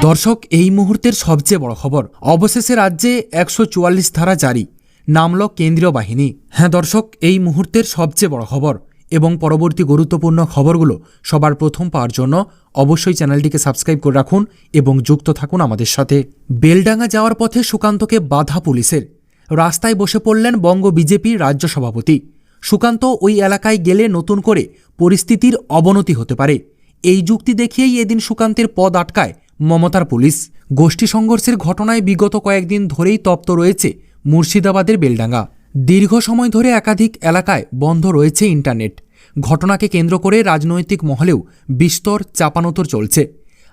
দর্শক, এই মুহূর্তের সবচেয়ে বড় খবর, অবশেষে রাজ্যে একশো চুয়াল্লিশ ধারা জারি, নামল কেন্দ্রীয় বাহিনী। হ্যাঁ দর্শক, এই মুহূর্তের সবচেয়ে বড় খবর এবং পরবর্তী গুরুত্বপূর্ণ খবরগুলো সবার প্রথম পাওয়ার জন্য অবশ্যই চ্যানেলটিকে সাবস্ক্রাইব করে রাখুন এবং যুক্ত থাকুন আমাদের সাথে। বেলডাঙ্গা যাওয়ার পথে সুকান্তকে বাধা পুলিশের। রাস্তায় বসে পড়লেন বঙ্গ বিজেপির রাজ্য সভাপতি। সুকান্ত ওই এলাকায় গেলে নতুন করে পরিস্থিতির অবনতি হতে পারে। এই যুক্তি দেখিয়েই এদিন সুকান্তের পদ আটকায় মমতার পুলিশ। গোষ্ঠী সংঘর্ষের ঘটনায় বিগত কয়েকদিন ধরেই তপ্ত রয়েছে মুর্শিদাবাদের বেলডাঙ্গা। দীর্ঘ সময় ধরে একাধিক এলাকায় বন্ধ রয়েছে ইন্টারনেট। ঘটনাকে কেন্দ্র করে রাজনৈতিক মহলেও বিস্তর চাপানোতর চলছে।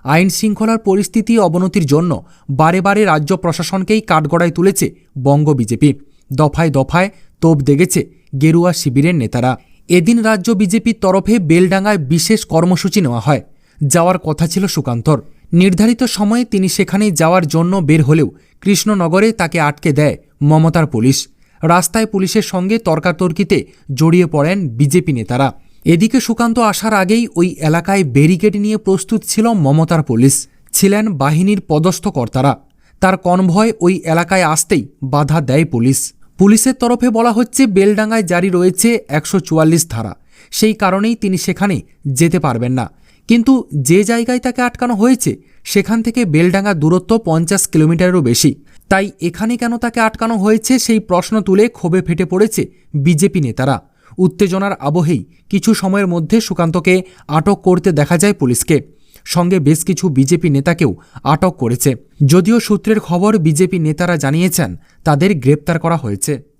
আইন শৃঙ্খলার পরিস্থিতি অবনতির জন্য বারে বারে রাজ্য প্রশাসনকেই কাঠগড়ায় তুলেছে বঙ্গ বিজেপি। দফায় দফায় তোপ দেগেছে গেরুয়া শিবিরের নেতারা। এদিন রাজ্য বিজেপির তরফে বেলডাঙ্গায় বিশেষ কর্মসূচি নেওয়া হয়। যাওয়ার কথা ছিল সুকান্তর। নির্ধারিত সময়ে তিনি সেখানে যাওয়ার জন্য বের হলেও কৃষ্ণনগরে তাকে আটকে দেয় মমতার পুলিশ। রাস্তায় পুলিশের সঙ্গে তর্কাতর্কিতে জড়িয়ে পড়েন বিজেপি নেতারা। এদিকে সুকান্ত আসার আগেই ওই এলাকায় ব্যারিকেড নিয়ে প্রস্তুত ছিল মমতার পুলিশ। ছিলেন বাহিনীর পদস্থ কর্তারা। তার কনভয় ওই এলাকায় আসতেই বাধা দেয় পুলিশ। পুলিশের তরফে বলা হচ্ছে, বেলডাঙ্গায় জারি রয়েছে একশো চুয়াল্লিশ ধারা। সেই কারণেই তিনি সেখানে যেতে পারবেন না। কিন্তু যে জায়গায় তাকে আটকানো হয়েছে, সেখান থেকে বেলডাঙ্গা দূরত্ব পঞ্চাশ কিলোমিটারেরও বেশি। তাই এখানে কেন তাকে আটকানো হয়েছে, সেই প্রশ্ন তুলে ক্ষোভে ফেটে পড়েছে বিজেপি নেতারা। উত্তেজনার আবহেই কিছু সময়ের মধ্যে সুকান্তকে আটক করতে দেখা যায় পুলিশকে। সঙ্গে বেশ কিছু বিজেপি নেতাকেও আটক করেছে। যদিও সূত্রের খবর, বিজেপি নেতারা জানিয়েছেন, তাদের গ্রেপ্তার করা হয়েছে।